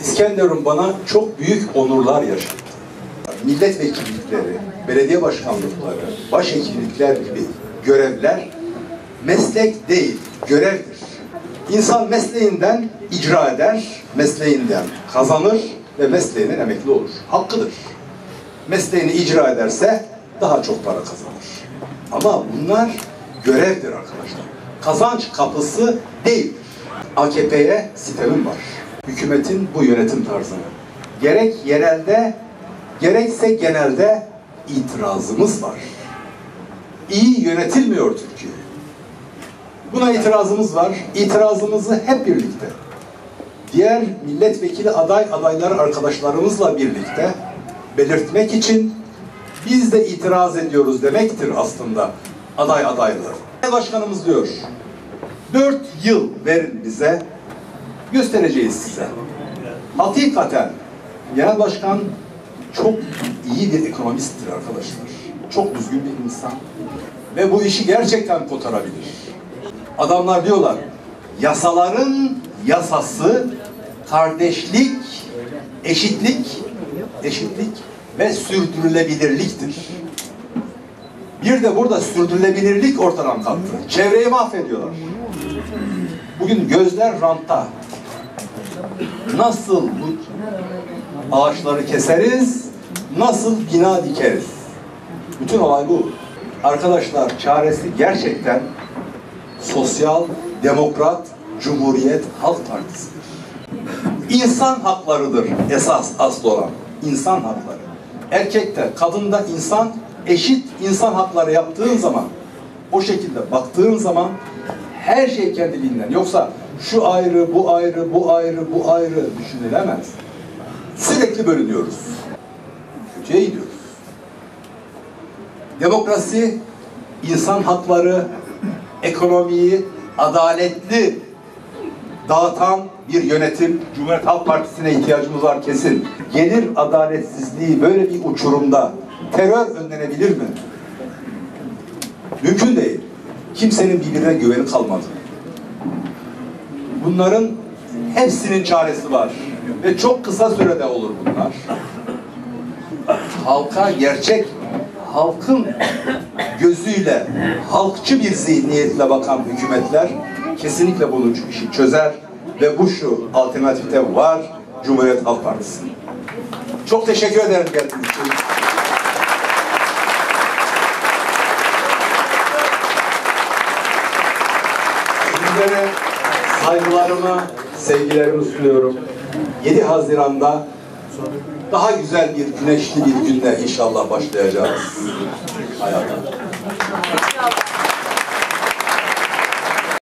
İskenderun bana çok büyük onurlar yaşattı. Milletvekillikleri, belediye başkanlıkları, başhekimlikler gibi görevler meslek değil, görevdir. İnsan mesleğinden icra eder, mesleğinden kazanır ve mesleğinden emekli olur. Hakkıdır. Mesleğini icra ederse daha çok para kazanır. Ama bunlar görevdir arkadaşlar. Kazanç kapısı değildir. AKP'ye sitemim var. Hükümetin bu yönetim tarzını. Gerek yerelde, gerekse genelde itirazımız var. İyi yönetilmiyor Türkiye. Buna itirazımız var. İtirazımızı hep birlikte diğer milletvekili aday adayları arkadaşlarımızla birlikte belirtmek için biz de itiraz ediyoruz demektir aslında aday adayları. Başkanımız diyor, dört yıl verin bize, göstereceğiz size. Hakikaten genel başkan çok iyi bir ekonomisttir arkadaşlar. Çok düzgün bir insan. Ve bu işi gerçekten kotarabilir. Adamlar diyorlar, yasaların yasası kardeşlik, eşitlik, eşitlik ve sürdürülebilirliktir. Bir de burada sürdürülebilirlik ortadan kalktı. Çevreyi mahvediyorlar. Bugün gözler rantta. Nasıl bu ağaçları keseriz, nasıl bina dikeriz? Bütün olay bu. Arkadaşlar çaresi gerçekten Sosyal Demokrat Cumhuriyet Halk Partisi'dir. İnsan haklarıdır esas asıl olan. İnsan hakları. Erkekte, kadında insan eşit insan hakları yaptığın zaman, o şekilde baktığın zaman her şey kendiliğinden. Yoksa şu ayrı, bu ayrı, bu ayrı, bu ayrı düşünülemez. Sürekli bölünüyoruz. Kötüye gidiyoruz. Demokrasi, insan hakları, ekonomiyi adaletli dağıtan bir yönetim Cumhuriyet Halk Partisi'ne ihtiyacımız var kesin. Gelir adaletsizliği böyle bir uçurumda terör önlenebilir mi? Mümkün değil. Kimsenin birbirine güveni kalmadı. Bunların hepsinin çaresi var. Ve çok kısa sürede olur bunlar. Halka gerçek halkın gözüyle halkçı bir zihniyetle bakan hükümetler kesinlikle bunu işi çözer ve bu şu alternatifte var Cumhuriyet Halk Partisi. Çok teşekkür ederim geldiğiniz için. Sizlere saygılarımı, sevgilerimi sunuyorum. 7 Haziran'da daha güzel bir güneşli bir günde inşallah başlayacağız hayata.